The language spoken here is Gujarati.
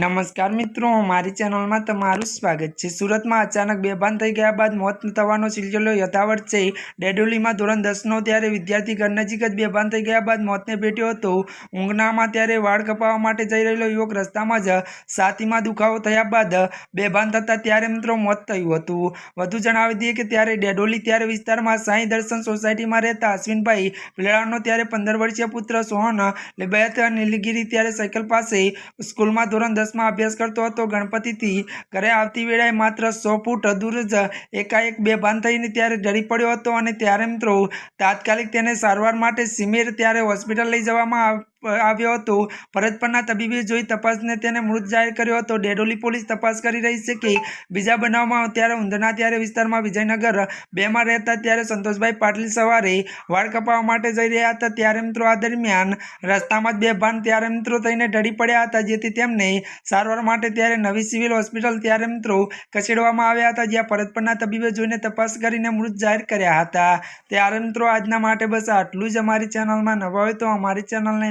નમસ્કાર મિત્રો, મારી ચેનલમાં તમારું સ્વાગત છે. સુરતમાં અચાનક બેભાન થઈ ગયા બાદ મોત થવાનો સિલસિલો યથાવત છે. ડેડોલીમાં ધોરણ દસનો ત્યારે વિદ્યાર્થી ઘર નજીક જ બેભાન થઈ ગયા બાદ મોતને ભેટ્યો હતો. ઊંઘનામાં ત્યારે વાળ કપાવવા માટે જઈ રહેલો યુવક રસ્તામાં જ સાતીમાં દુખાવો થયા બાદ બેભાન થતાં ત્યારે મિત્રો મોત થયું હતું. વધુ જણાવી દઈએ કે ત્યારે ડેડોલી ત્યારે વિસ્તારમાં સાંઈ દર્શન સોસાયટીમાં રહેતા અશ્વિનભાઈ પિલાળાનો ત્યારે પંદર વર્ષીય પુત્ર સોહન લિબાયત નીલગીરી ત્યારે સાયકલ પાસે સ્કૂલમાં ધોરણ દસમાં અભ્યાસ કરતો હતો. ગણપતિથી ઘરે આવતી વેળાએ માત્ર સો ફૂટ દૂર જ એકાએક બેભાન થઈને ત્યારે ડરી પડ્યો હતો અને ત્યારે મિત્રો તાત્કાલિક તેને સારવાર માટે સિમેર ત્યારે હોસ્પિટલ લઈ જવામાં આવ્યો હતો. ફરજ પરના તબીબે જોઈ તપાસને તેને મૃત જાહેર કર્યો હતો. ડેડોલી પોલીસ તપાસ કરી રહી છે કે બીજા બનાવમાં ત્યારે ઊંધના ત્યારે વિસ્તારમાં વિજયનગર બેમાં રહેતા ત્યારે સંતોષભાઈ પાટીલ સવારે વાળ કપાવવા માટે જઈ રહ્યા હતા. ત્યારે મિત્રો આ દરમિયાન રસ્તામાં જ બેભાન ત્યારે મિત્રો થઈને ઢળી પડ્યા હતા, જેથી તેમને સારવાર માટે ત્યારે નવી સિવિલ હોસ્પિટલ ત્યારે મિત્રો ખસેડવામાં આવ્યા હતા, જ્યાં ફરજ તબીબે જોઈને તપાસ કરીને મૃત જાહેર કર્યા હતા. ત્યારે મિત્રો આજના માટે બસ આટલું જ. અમારી ચેનલમાં નવા હોય તો અમારી ચેનલને